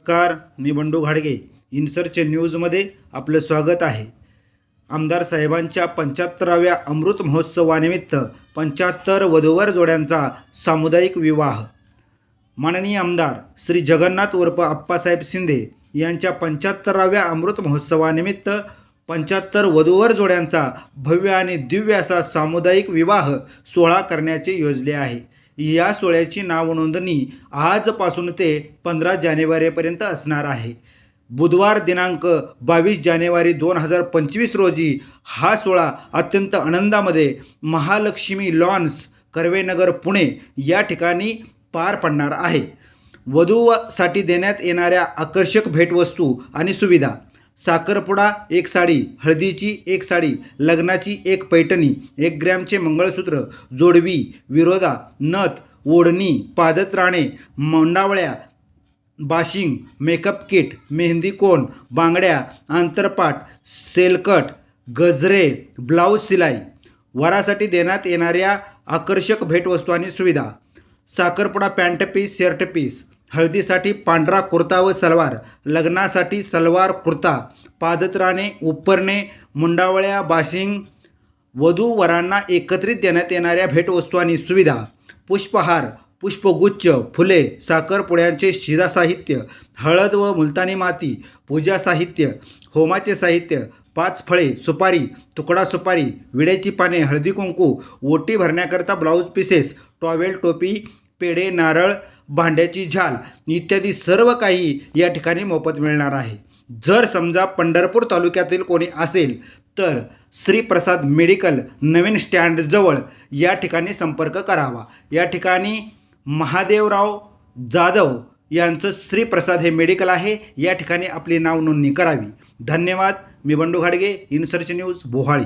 नमस्कार मी बंडू घाडगे. इन्सर्च न्यूजमध्ये आपलं स्वागत आहे. आमदार साहेबांच्या पंच्याहत्तराव्या अमृत महोत्सवानिमित्त पंच्याहत्तर वधूवर जोड्यांचा सामुदायिक विवाह. माननीय आमदार श्री जगन्नाथ उर्फ आप्पासाहेब शिंदे यांच्या पंच्याहत्तराव्या अमृत महोत्सवानिमित्त पंच्याहत्तर वधूवर जोड्यांचा भव्य आणि दिव्य असा सामुदायिक विवाह सोहळा करण्याचे योजले आहे. या सोहळ्याची नावनोंदणी आजपासून ते पंधरा जानेवारीपर्यंत असणार आहे. बुधवार दिनांक बावीस जानेवारी दोन हजार पंचवीस रोजी हा सोहळा अत्यंत आनंदामध्ये महालक्ष्मी लॉन्स कर्वेनगर पुणे या ठिकाणी पार पडणार आहे. वधूसाठी देण्यात येणाऱ्या आकर्षक भेटवस्तू आणि सुविधा साखरपुडा एक साडी हळदीची एक साडी लग्नाची एक पैठणी एक ग्रॅमचे मंगळसूत्र जोडवी विरोधा नथ ओढणी पादत्राणे मोंडावळ्या बाशिंग मेकअप किट मेहंदी कोन बांगड्या आंतरपाट सेलकट गजरे ब्लाऊज सिलाई. वरासाठी देण्यात येणाऱ्या आकर्षक भेटवस्तू आणि सुविधा. साखरपुडा पॅन्ट पीस शर्ट पीस. हळदीसाठी पांढरा कुर्ता व सलवार लग्नासाठी सलवार कुर्ता पादत्राणे उपरणे मुंडावळ्या बाशिंग वधू वरांना एकत्रित देण्यात येणाऱ्या भेटवस्तू आणि सुविधा पुष्पहार पुष्पगुच्छ फुले साखरपुड्यांचे शिरा साहित्य हळद व मुलतानी माती पूजा साहित्य होमाचे साहित्य पाच फळे सुपारी तुकडा सुपारी विड्याची पाने हळदी कुंकू ओटी भरण्याकरता ब्लाऊज पीसेस टॉवेल टोपी पेढे नारळ भांड्याची झाल इत्यादी सर्व काही या ठिकाणी मोफत मिळणार आहे. जर समजा पंढरपूर तालुक्यातील कोणी असेल तर श्रीप्रसाद मेडिकल नवीन स्टँडजवळ या ठिकाणी संपर्क करावा. या ठिकाणी महादेवराव जाधव यांचं श्रीप्रसाद हे मेडिकल आहे. या ठिकाणी आपली नाव नोंदणी करावी. धन्यवाद. मी बंडू घाडगे इनसर्च न्यूज बोहाळी.